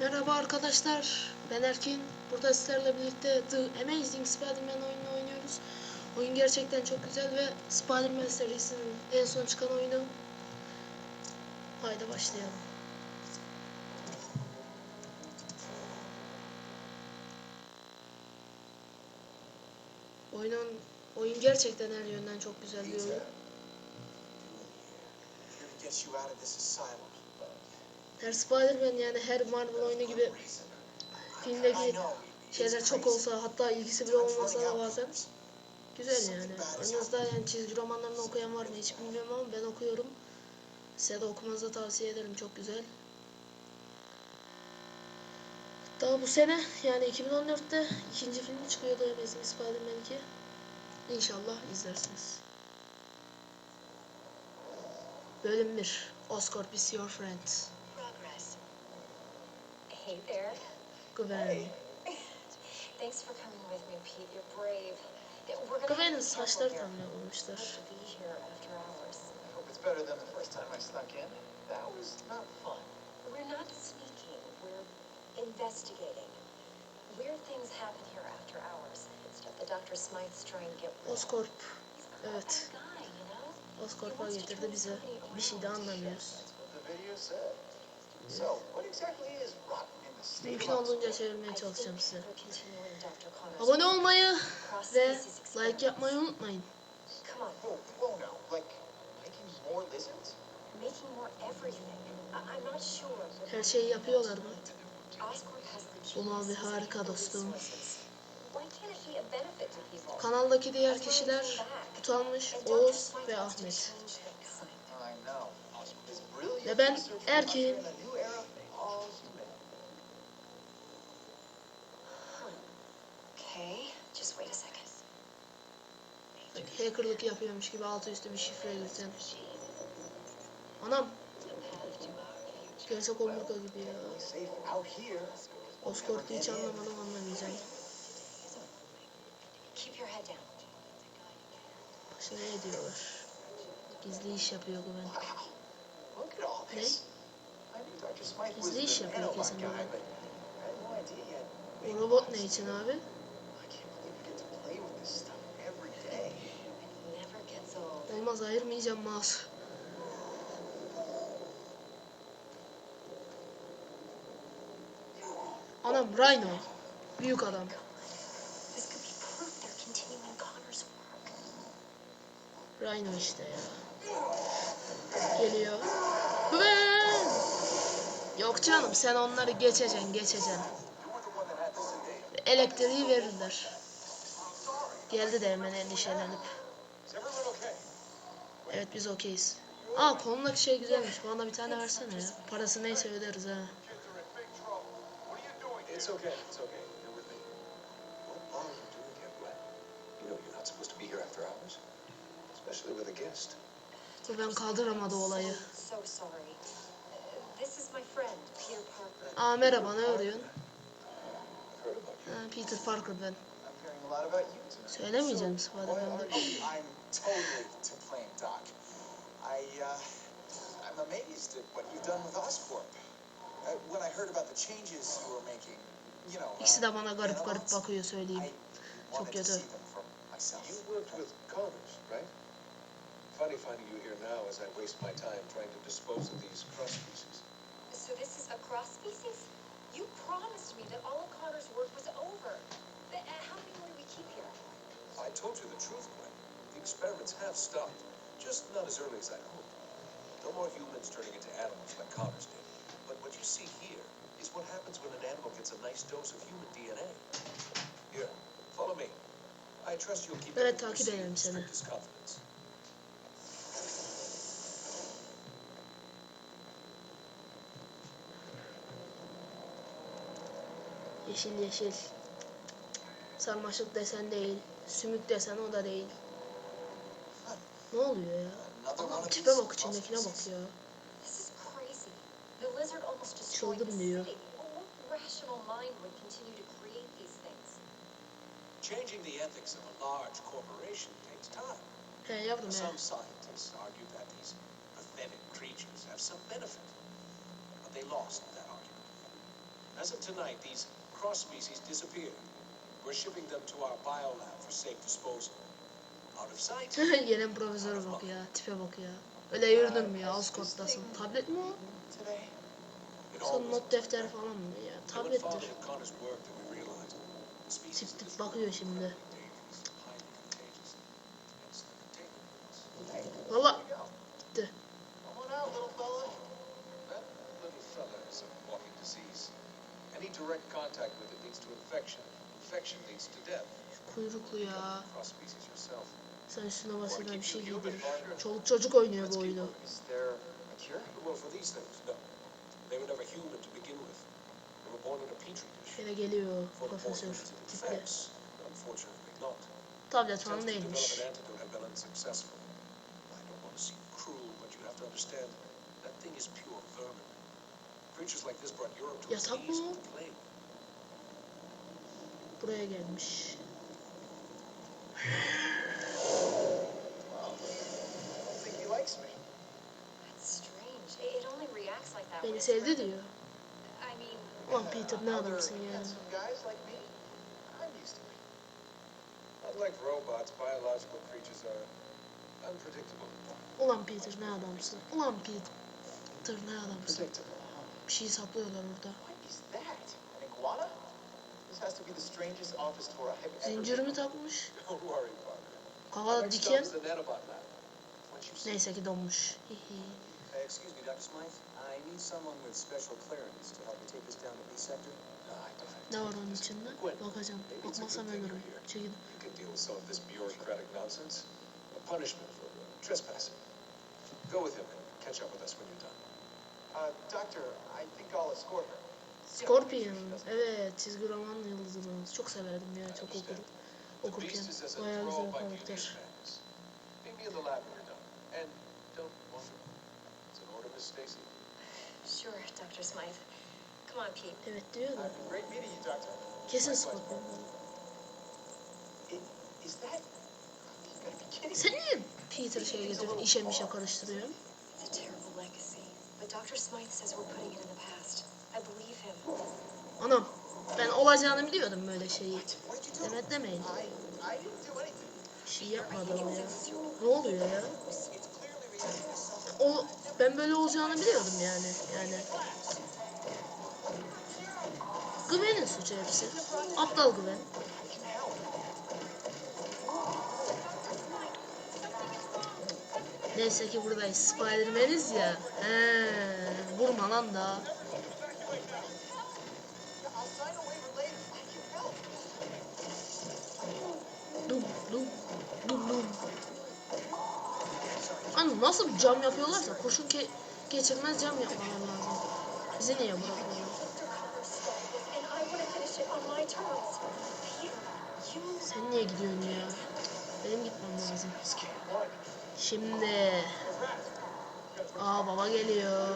Merhaba arkadaşlar, ben Erkin. Burada sizlerle birlikte The Amazing Spider-Man oyununu oynuyoruz. Oyun gerçekten çok güzel ve Spider-Man serisinin en son çıkan oyunu. Haydi başlayalım. Oyunun oyun gerçekten her yönden çok güzel bir oyun. Here to get you out of this asylum. Her Spider-Man yani her Marvel oyunu gibi filmdeki şeyler çok olsa hatta ilgisi bile olmasa da bazen güzel yani. Aranızda yani çizgi romanlarını okuyan var mı hiç bilmiyorum ama ben okuyorum. Size de okumanızı tavsiye ederim çok güzel. Daha bu sene yani 2014'te ikinci filmi çıkıyordu Amazing Spider-Man 2. İnşallah izlersiniz. Bölüm 1 Oscorp is your friend. Hey there. Gwen. Thanks for coming with me, Pete. You're brave. Yeah, We're gonna Gwen'in saçları. I hope it's better than the first time I snuck in. That was not fun. We're not sneaking. We're investigating. Weird things happen here after hours. Stuff that Dr. Smythe's trying to get rid of. Oscorp. Evet. Oscorp'a getirdi bizi. Bir şey de anlamıyoruz. The. So, what exactly is rotten the Mümkün olduğunca çevirmeye çalışacağım size. Abone olmayı ve like yapmayı unutmayın. Her şeyi yapıyorlar mı? Al bir harika dostum. Kanaldaki diğer kişiler Utanmış. Oğuz ve Ahmet. Ve ben research Erkin. in a new era, all human. Okay, just wait a second. Hackerlık yapıyormuş gibi altı üstü bir şifre girsen. Anam gerçek omurga gibi ya. Oscorp'u hiç anlamadım anlamayacağım. Başına ne diyorlar? Gizli iş yapıyor Gwen. Ne? Gizli iş yapıyor kesin Gwen. O robot ne için abi? I can't believe we get to play with this stuff every day. It never gets old. Olmaz ayırmayacağım mouse. Anam Rhino. Büyük adam. Rhino işte ya. Geliyor. Gwen! Yok canım sen onları geçeceksin geçeceksin. Elektriği verirler. Geldi de hemen endişelenip. Evet biz okeyiz. Aa kolundaki şey güzelmiş. Bana bir tane versene ya. Parası neyse öderiz ha. It's okay. It's okay. You're with me. What are you doing here, Gwen? You know you're not supposed to be here after hours, especially with a guest. Gwen kaldıramadı olayı. So sorry. Uh, This is my friend, Peter Parker. Aa merhaba ne arıyorsun? Ha, Peter Parker ben. Söylemeyeceğim Spider-Man'de. well, I'm totally to blame, Doc. I, uh, I'm amazed at what you've done with Oscorp. Uh, when I heard about the changes you were making, you know, uh, İkisi de bana garip garip bakıyor söyleyeyim. I Çok kötü. see them for myself. You worked with Connors, right? Funny finding you here now as I waste my time trying to dispose of these cross species. So this is a cross species? You promised me that all of Connor's work was over. Th- uh, How many more do we keep here? I told you the truth, Gwen. Experiments have stopped, just not as early as I hoped. No more humans turning into animals like Connors did. But what you see here is what happens when an animal gets a nice dose of human DNA. Here, follow me. I trust you'll keep Evet, everything you takip in the strictest confidence. Yeşil yeşil. Sarmaşık desen değil. Sümük desen o da değil. Ne oluyor ya? Another one Adam of tipe these bak içindekine cross bak species? ya. This is crazy. The lizard almost destroyed the Çılgın diyor. What rational mind would continue to create these things? Changing the ethics of a large corporation takes time. He yavrum ya. Some scientists argue that these pathetic creatures have some benefit, but they lost that argument. as of tonight, these cross species disappeared. We're shipping them to our biolab for safe disposal. Gelen profesöre bak ya. Tipe bak ya. Öyle yürünür mü ya? Oscord'dasın. Tablet mi o? Son not defteri falan mı ya? Tablettir. Tip tip bakıyor şimdi. Valla gitti. Kuyruklu ya. Sen üstüne basına bir şey giydirir. Çoluk çocuk oynuyor bu oyunu. Şöyle geliyor profesör. not. Tablet falan değilmiş. an antidote have been unsuccessful. I don't want to seem cruel, but you have to understand that thing is pure vermin. Creatures like this brought Europe to its Yatak knees mı o? with the plague. Buraya gelmiş. Well, I don't think he likes me. That's strange. It, it only reacts like that. when Beni sevdi diyor. Ulan Peter ne adamsın ya. Unlike robots, biological creatures are unpredictable. Ulan Peter ne adamsın. Ulan Peter ne adamsın. Bir şey saplıyorlar orada. What is that? An iguana? This has to be the strangest office tour I have ever Zinciri mi been on. takmış? Next diken. Neyse ki donmuş. Excuse me, Dr. Smythe. I need someone with special clearance to help me take this down to B sector. No, I don't have Ne var onun içinde? Bakacağım. Bakmazsam ölürüm. Çekil. You can deal with some of this bureaucratic nonsense. A punishment for trespassing. Go with him and catch up with us when you're done. Uh, doctor, I think I'll escort her. Scorpion. Evet. Çizgi roman yıldızımız. Çok severdim ya. Çok okurum. The Okurken. Bayağı güzel alien karakter. Meet me in the lab when you're done. And don't wander. It's an order, Miss Stacy. Sure, Dr. Smythe. Come on, Pete. Evet diyor da. Uh, great meeting you, doctor. Kesin Scorpion. I- Is that? Sen niye Peter şeye getiriyorsun? İşe mişe karıştırıyorsun? It's a terrible legacy. But Dr. Smythe says we're putting it in the past. I believe him. Anam. Ben olacağını biliyordum böyle şeyi. Demet demeyin. I, I didn't do anything. Bir şey yapmadım ya. Ne oluyor ya? O, ben böyle olacağını biliyordum yani. Yani. Gwen'in suçu hepsi. Aptal help. Neyse ki buradayız. Spiderman'iz ya. He, vurma lan da. Nasıl cam yapıyorlarsa kurşun ke geçirmez cam yapmalar lazım. Bizi niye you Sen niye gidiyorsun ya? Benim gitmem lazım. Şimdi. Aa baba geliyor.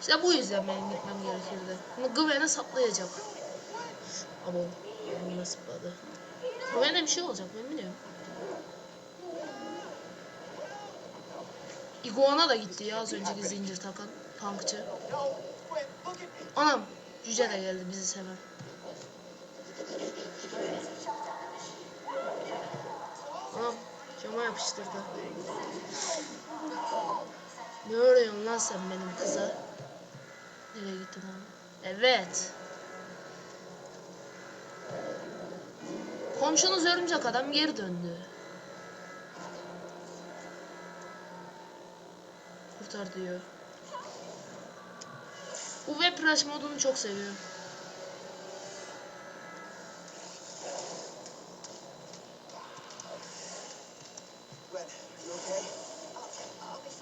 İşte bu yüzden benim gitmem gerekirdi. Bunu Gwen'e saplayacak. Ama bunu sapladı. Gwen'e bir şey olacak ben biliyorum. Iguana da gitti ya az önceki zincir takan punkçı. Anam Cüce de geldi bizi seven. Anam cama yapıştırdı. Ne arıyorsun lan sen benim kıza? Nereye gitti lan? Evet. Komşunuz örümcek adam geri döndü. Kurtar diyor. Bu web rush modunu çok seviyorum.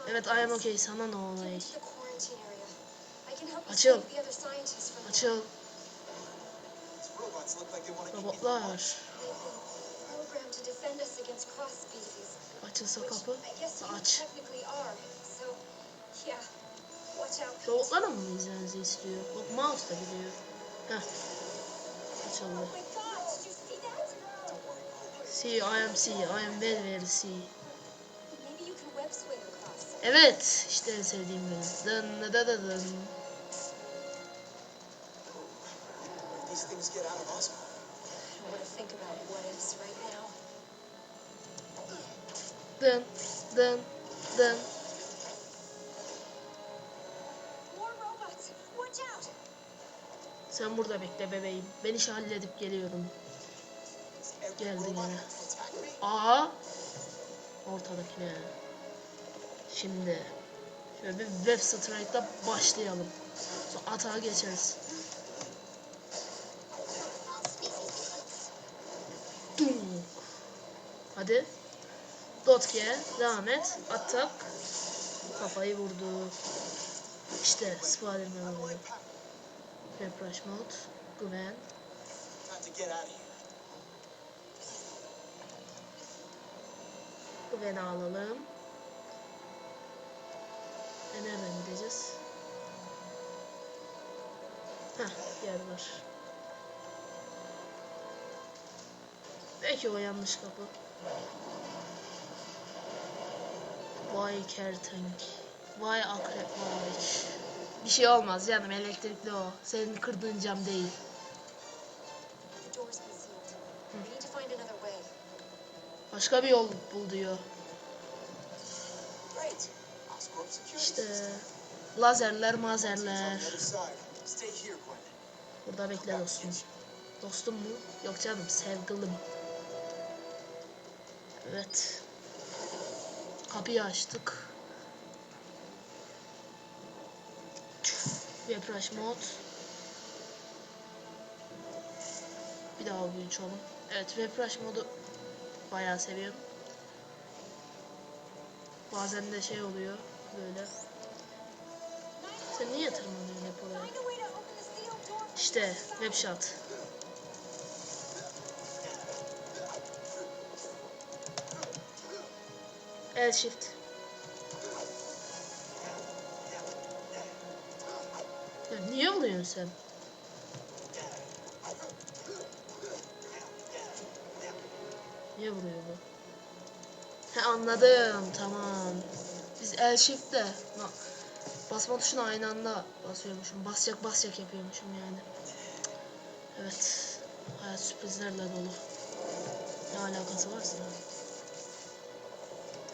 Evet I am okay sana ne olay? Açıl. Açıl robotlar. Açılsa kapı. Aç. Robotlara mı izlemenizi istiyor? Bak mouse da biliyor. Heh. Açıldı. See I am see. I am very very see. Evet işte en sevdiğim bölüm. Dın dın dın dın. these things get Sen burada bekle bebeğim. Ben işi halledip geliyorum. Geldi me? Aa. Ortadakine. Şimdi şöyle bir web strike'la başlayalım. Sonra atağa geçeriz. Hadi. Dotke devam et. Atak. Kafayı vurdu. İşte Spider-Man oldu. Refresh mode. Güven. Güven'i alalım. E nereden gideceğiz? Heh yer var. Belki o yanlış kapı. Vay kertenk. Vay akrep vay. Bir şey olmaz canım elektrikli o. Senin kırdığın cam değil. Başka bir yol bul diyor. İşte lazerler mazerler. Burada bekle dostum. Dostum mu? Yok canım sevgilim. Evet. Kapıyı açtık. Refresh mod. Bir daha büyüç oğlum. Evet refresh modu bayağı seviyorum. Bazen de şey oluyor böyle. Sen niye tırmanıyorsun hep oraya? İşte webshot. El shift. Oluyorsun sen? Niye vuruyor bu? He anladım tamam. Biz el shift de na- basma tuşuna aynı anda basıyormuşum. Basacak basacak yapıyormuşum yani. Evet. Hayat sürprizlerle dolu. Ne alakası varsa.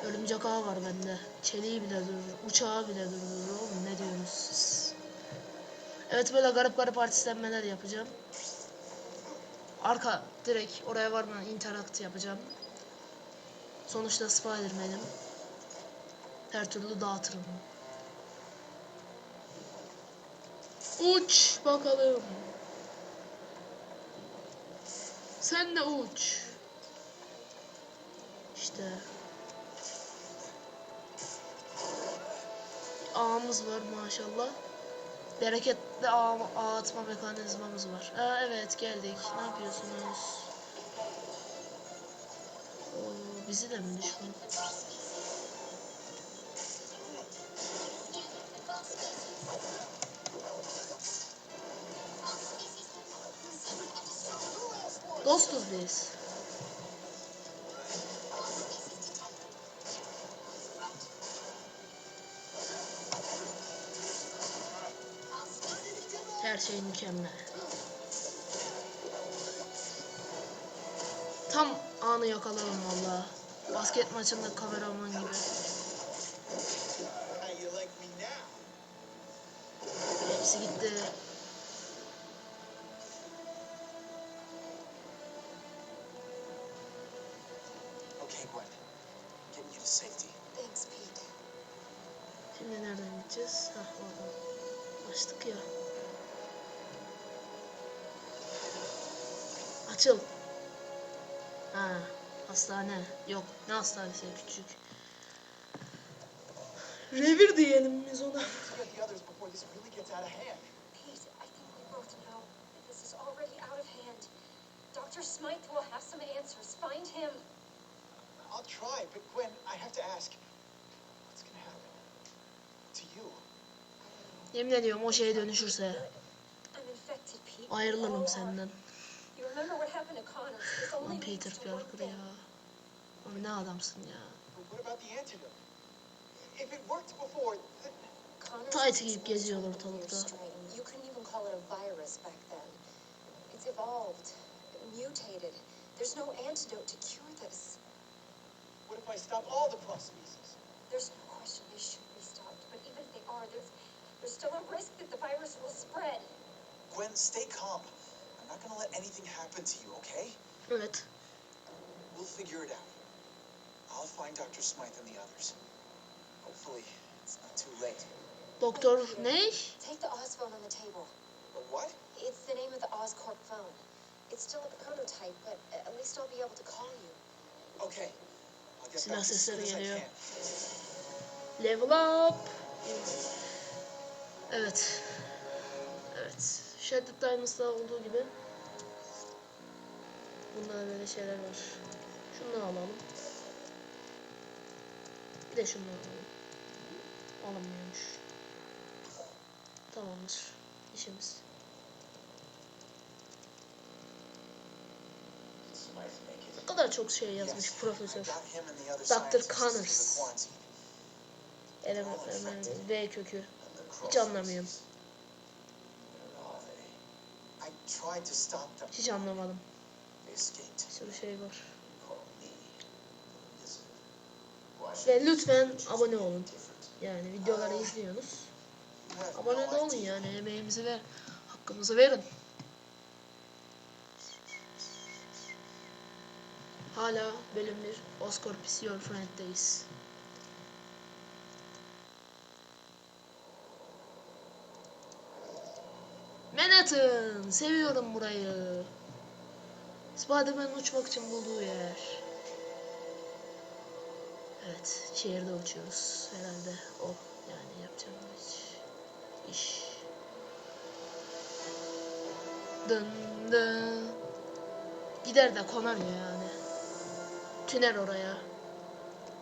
Örümcek ağı var bende. Çeliği bile durur. Uçağı bile durdurur oğlum. Ne diyorsunuz siz? Evet böyle garip garip artistlenmeler yapacağım. Arka direkt oraya varmadan interakt yapacağım. Sonuçta Spider-Man'im. Her türlü dağıtırım. Uç bakalım. Sen de uç. İşte. Ağımız var maşallah. Bereketli ağ, mekanizmamız var. Aa, evet geldik. Ne yapıyorsunuz? Oo, bizi de mi düşman? Dostuz biz. Mükemmel. Tam anı yakaladım valla. Basket maçında kameraman gibi. How you like me now? Hepsi gitti. Okay, Gwen. Getting you to safety. Thanks, Pete. Şimdi nereden gideceğiz? Hah oradan. Açtık ya. Açıl. Ha, hastane. Yok, ne hastanesi küçük. Revir diyelim biz ona. Dr. Smythe will have some answers. Find him. I'll try, but Gwen, I have to ask, what's gonna happen to you? Yemin ediyorum o şeye dönüşürse ayrılırım senden. To Connor? This only Lan leads Peter to one Parker thing. ya. Abi ne adamsın ya. What about the antidote? If it worked before, then Tight giyip geziyor ortalıkta. You couldn't even call it a virus back then. It's It's evolved, mutated. There's no antidote to cure this. What if I stop all the prostheses? There's no question they should be stopped, but even if they are, there's there's still a risk that the virus will spread. Gwen, stay calm. I'm not gonna let anything happen to you, okay? Evet. We'll figure it out. I'll find Dr. Smythe and the others. Hopefully, it's not too late. Doktor ne? Take the Oz phone on the table. But what? It's the name of the Oscorp phone. It's still a prototype, but at least I'll be able to call you. Okay. I'll get Silah back as soon sesleri as I geliyor. can. Level up. Evet. Evet. Shattered Diamonds'da olduğu gibi. Bunda da böyle şeyler var. Şundan alalım. Bir de şundan alalım. Alınmıyormuş. Tamamdır. İşimiz. Ne kadar çok şey yazmış profesör. Dr. Connors. Elementler, V kökü. Hiç anlamıyorum. Hiç anlamadım. Bir sürü şey var. Ve lütfen abone olun. Yani videoları izliyorsunuz. Abone de olun yani emeğimizi ver. Hakkımızı verin. Hala bölüm 1 Oscorp is your friend'deyiz. Manhattan! Seviyorum burayı. Spider-Man uçmak için bulduğu yer. Evet, şehirde uçuyoruz herhalde. O yani yapacağımız iş. Dın dın. Gider de konar ya yani. Tüner oraya.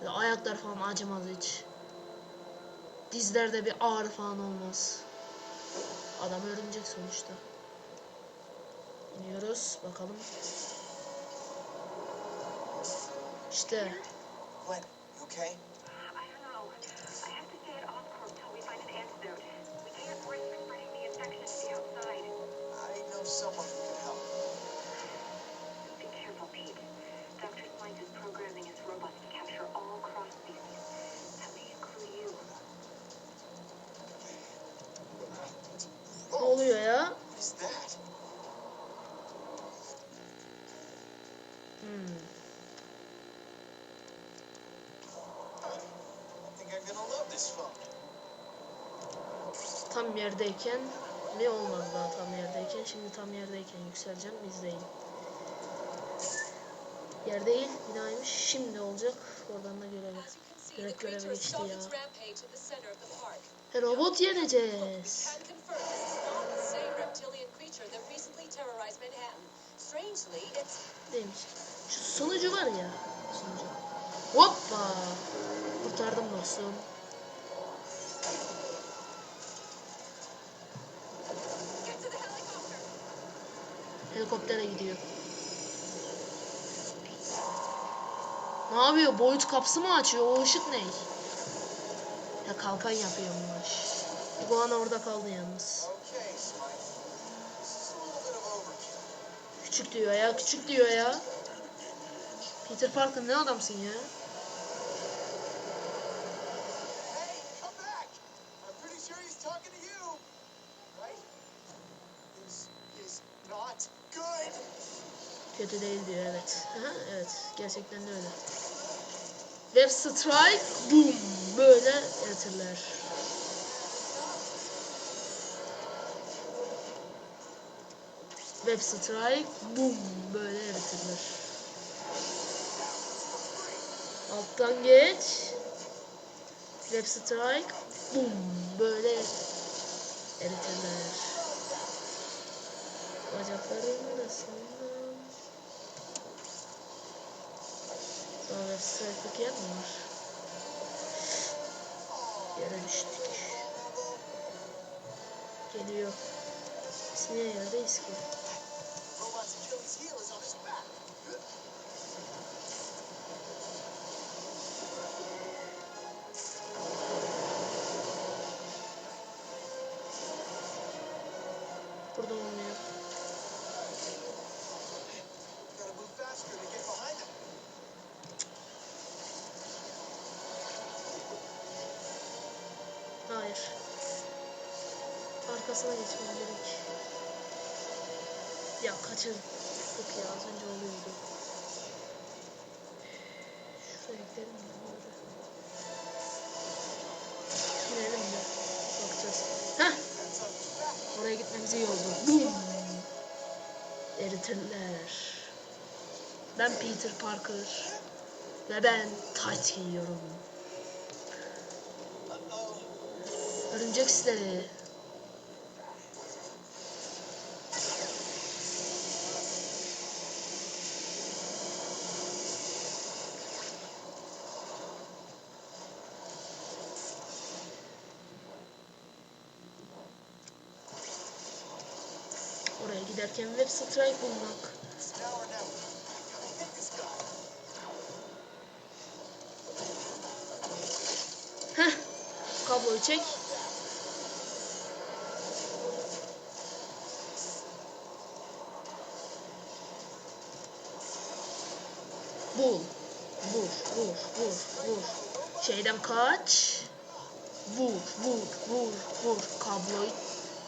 Böyle ayaklar falan acımaz hiç. Dizlerde bir ağrı falan olmaz. Adam örümcek sonuçta. İniyoruz bakalım. İşte you okay? Tam yerdeyken ne olmaz daha tam yerdeyken. Şimdi tam yerdeyken yükseleceğim. İzleyin. Yer değil binaymış. Şimdi olacak. Oradan da görelim. Direkt göreve geçti ya. E, robot yeneceğiz. can Şu sunucu var ya. Sunucu. Hoppa. Kurtardım dostum. Helikoptere gidiyor. Ne yapıyor? Boyut kapısı mı açıyor? O ışık ne? Ya kalkan yapıyormuş. İguana orada kaldı yalnız. Küçük diyor ya, küçük diyor ya. Peter Parker ne adamsın ya? Kötü değil diyor evet. Aha, evet gerçekten de öyle. Web Strike boom böyle eritirler. Web Strike boom böyle eritirler. Alttan geç. Web Strike boom böyle eritirler. Bacaklarım arasından. Sonra Web Strike'lık yer mi var? Yere düştük. Geliyor. Biz niye yerdeyiz ki? Arkasına geçmem gerek. Ya kaçırdık ya az önce oluyordu. Şuraya gidelim mi? Gidelim mi? Bakacağız. Heh! Oraya gitmemiz iyi oldu. Eritirler. Ben Peter Parker. Ve ben tight giyiyorum. Örümcek sizleri. Giderken web strike bulmak. Heh. Kabloyu çek. Bul. Vur, vur, vur, vur. Şeyden kaç. Vur, vur, vur, vur. Kabloyu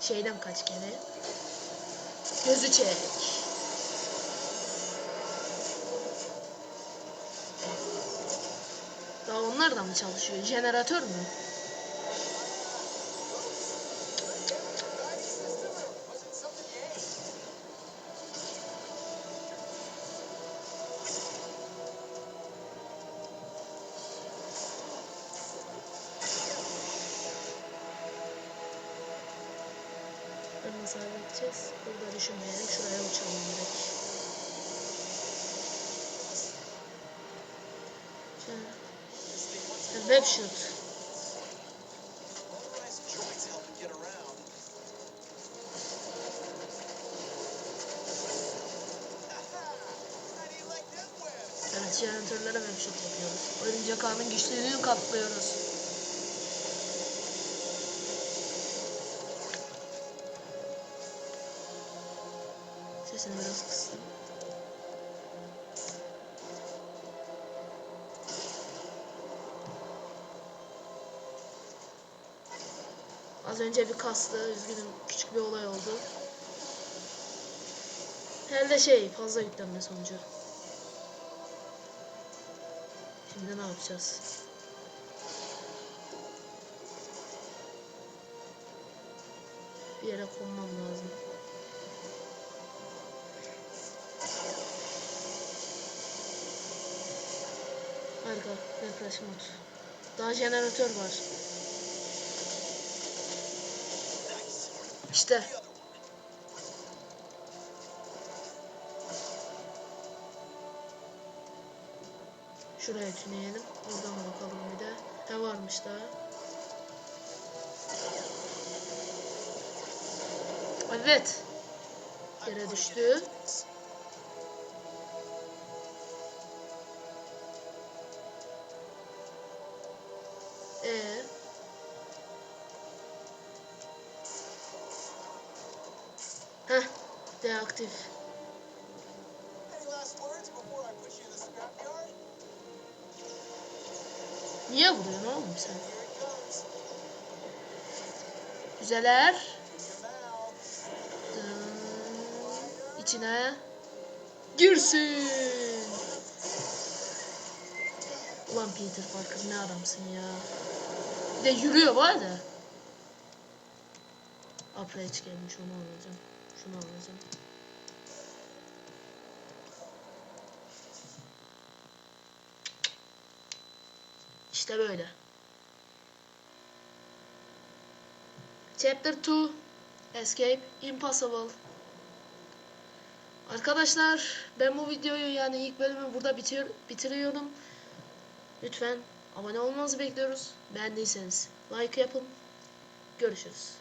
şeyden kaç kere. Gözü çek. Daha onlar da mı çalışıyor? Jeneratör mü? Nasıl halledeceğiz? Burada düşünmeyerek şuraya uçalım direkt. Web shoot. Evet jeneratörlere web shoot yapıyoruz. Örümcek ağının güçlülüğünü katlıyoruz. Sesini biraz kıstım. Az önce bir kastı. Üzgünüm. Küçük bir olay oldu. Herhalde şey fazla yüklenme sonucu. Şimdi ne yapacağız? Bir yere konmam lazım. Harika. Refresh mod. Daha jeneratör var. İşte. Şuraya tüneyelim. Oradan bakalım bir de. Ne varmış daha? Evet. Yere düştü. Mouth. Dın, içine girsin. Ulan Peter Parker ne adamsın ya. Bir de yürüyor var ya. Upgrade gelmiş onu alacağım. Şunu alacağım. İşte böyle. Chapter 2 Escape Impossible Arkadaşlar ben bu videoyu yani ilk bölümü burada bitir bitiriyorum. Lütfen abone olmanızı bekliyoruz. Beğendiyseniz like yapın. Görüşürüz.